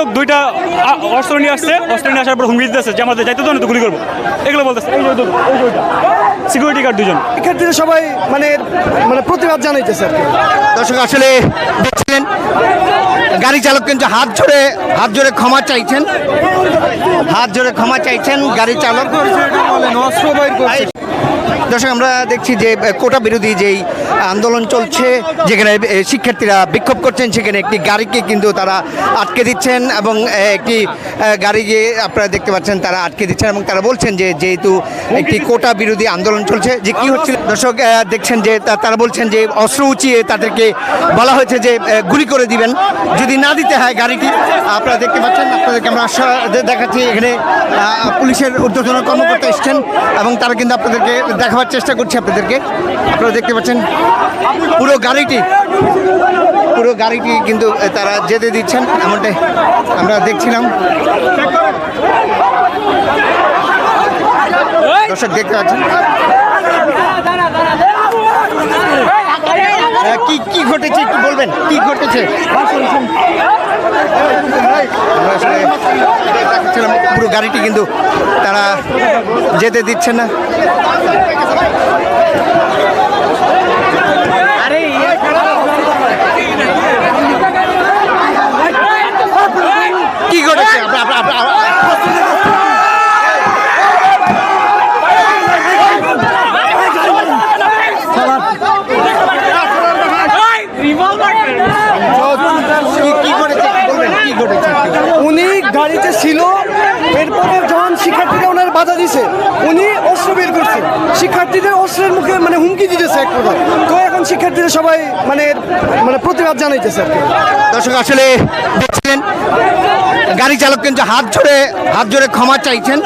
লোক দুইটা অস্ত্র নিয়ে আসছে অস্ত্র নিয়ে আসার পর হুমকি দিতেছে যে আমাদের যাইতে তো না তো গুলি করব। এগুলো বলতেছে এই যে সিকিউরিটি গার্ড দুজন। শিক্ষার্থীরা সবাই মানে মানে প্রতিবাদ জানাইতেছে আর কি। দর্শক আসলে দেখছিলেন গাড়ি চালক কিন্তু হাত জোরে হাত জোরে ক্ষমা চাইছেন। হাত জোরে ক্ষমা চাইছেন গাড়ি চালক। দর্শক আমরা দেখছি যে কোটা বিরোধী যেই আন্দোলন চলছে যেখানে শিক্ষার্থীরা বিক্ষোভ করছেন সেখানে একটি গাড়িকে কিন্তু তারা আটকে দিচ্ছেন এবং একটি আহ, গাড়িকে আপনারা দেখতে পাচ্ছেন তারা আটকে দিচ্ছেন এবং তারা বলছেন যে যেহেতু একটি কোটা বিরোধী আন্দোলন চলছে যে কি হচ্ছিল দর্শক দেখছেন যে তারা বলছেন যে অস্ত্র উঁচিয়ে তাদেরকে বলা হয়েছে যে গুলি করে দিবেন। যদি না দিতে হয় গাড়িটি আপনারা দেখতে পাচ্ছেন আপনাদেরকে আমরা আশা দেখাচ্ছি এখানে পুলিশের ঊর্ধ্বতন কর্মকর্তা এসছেন এবং তারা কিন্তু আপনাদেরকে দেখাবার চেষ্টা করছি আপনাদেরকে। আপনারা দেখতে পাচ্ছেন, পুরো গাড়িটি পুরো গাড়িটি কিন্তু তারা যেতে দিচ্ছেন, এমনটাই আমরা দেখছিলাম। দর্শক দেখতে পাচ্ছেন। কি কি ঘটেছে, একটু বলবেন, কি ঘটেছে? পুরো গাড়িটি কিন্তু তারা যেতে দিচ্ছে না। কি ঘটেছে আপনি- আপনি- আপনি- আপনি- কি- কি ঘটেছে একটু বলবেন কি ঘটেছে গাড়িতে ছিল, এরপরে যখন শিক্ষার্থীরা ওনার বাধা দিছে, উনি অস্ত্র বের করছে। শিক্ষার্থীদের অস্ত্রের মুখে মানে হুমকি দিতেছে এক প্রকার। তো এখন শিক্ষার্থীদের সবাই মানে মানে প্রতিবাদ জানাইতেছে দর্শক, আসলে দেখছিলেন গাড়ি চালক কিন্তু হাত জোরে হাত জোরে ক্ষমা চাইছেন।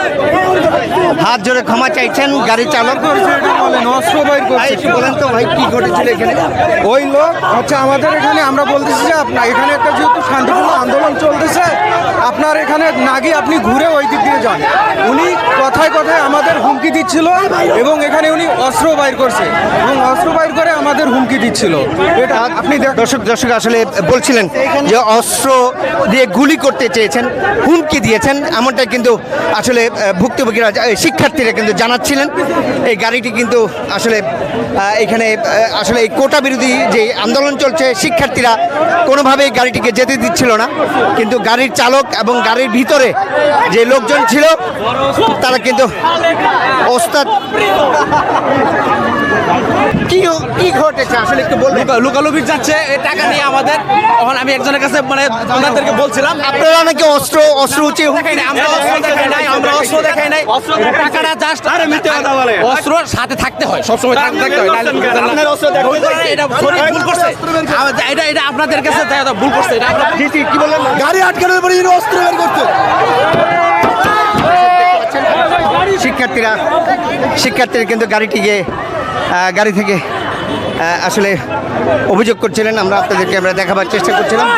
হাত জোরে ক্ষমা চাইছেন গাড়ি চালক। বলেন? তো ভাই কি ঘটেছিল এখানে? ওই লোক হচ্ছে আমাদের এখানে আমরা বলতেছি যে আপনার এখানে একটা যেহেতু শান্তিপূর্ণ আন্দোলন চলতেছে আপনার এখানে না গিয়ে আপনি ঘুরে ওই দিক দিয়ে যান উনি কথায় কথায় আমাদের হুমকি দিচ্ছিল এবং এখানে উনি অস্ত্র বাইর করছে এবং অস্ত্র বাইর করে আমাদের হুমকি দিচ্ছিল। এটা আপনি দর্শক দর্শক, আসলে বলছিলেন যে অস্ত্র দিয়ে গুলি করতে চেয়েছেন, হুমকি দিয়েছেন এমনটা কিন্তু আসলে ভুক্তভোগীরা শিক্ষার্থীরা কিন্তু জানাচ্ছিলেন। এই গাড়িটি কিন্তু আসলে এখানে আসলে এই কোটা বিরোধী যে আন্দোলন চলছে, শিক্ষার্থীরা কোনোভাবেই গাড়িটিকে যেতে দিচ্ছিল না। কিন্তু গাড়ির চালক এবং গাড়ির ভিতরে যে লোকজন ছিল, তারা কিন্তু ওস্তাদ কি কি ঘটেছে? আসলে একটু বলবেন লুকালুকির যাচ্ছে এই টাকা নিয়ে আমাদের। তখন আমি একজনের কাছে মানে ওনাদেরকে বলছিলাম আপনারা নাকি অস্ত্র অস্ত্র উঁচিয়ে দেখাই নাই আমরা অস্ত্র দেখাই নাই আমরা অস্ত্র দেখাই নাই। টাকাটা জাস্ট আরে মিথ্যে কথা বলে। অস্ত্র সাথে থাকতে হয় সবসময় থাকতে থাকতে হয়। না। ভুল এটা ভুল করছে। এটা এটা আপনাদের কাছে ভুল করছে। এটা আপনারা জি জি কি বললেন? গাড়ি আটকানোর পরে অস্ত্র বের করতে শিক্ষার্থীরা শিক্ষার্থীরা কিন্তু গাড়িটিকে গাড়ি থেকে আসলে অভিযোগ করছিলেন। আমরা আপনাদেরকে আমরা দেখাবার চেষ্টা করছিলাম।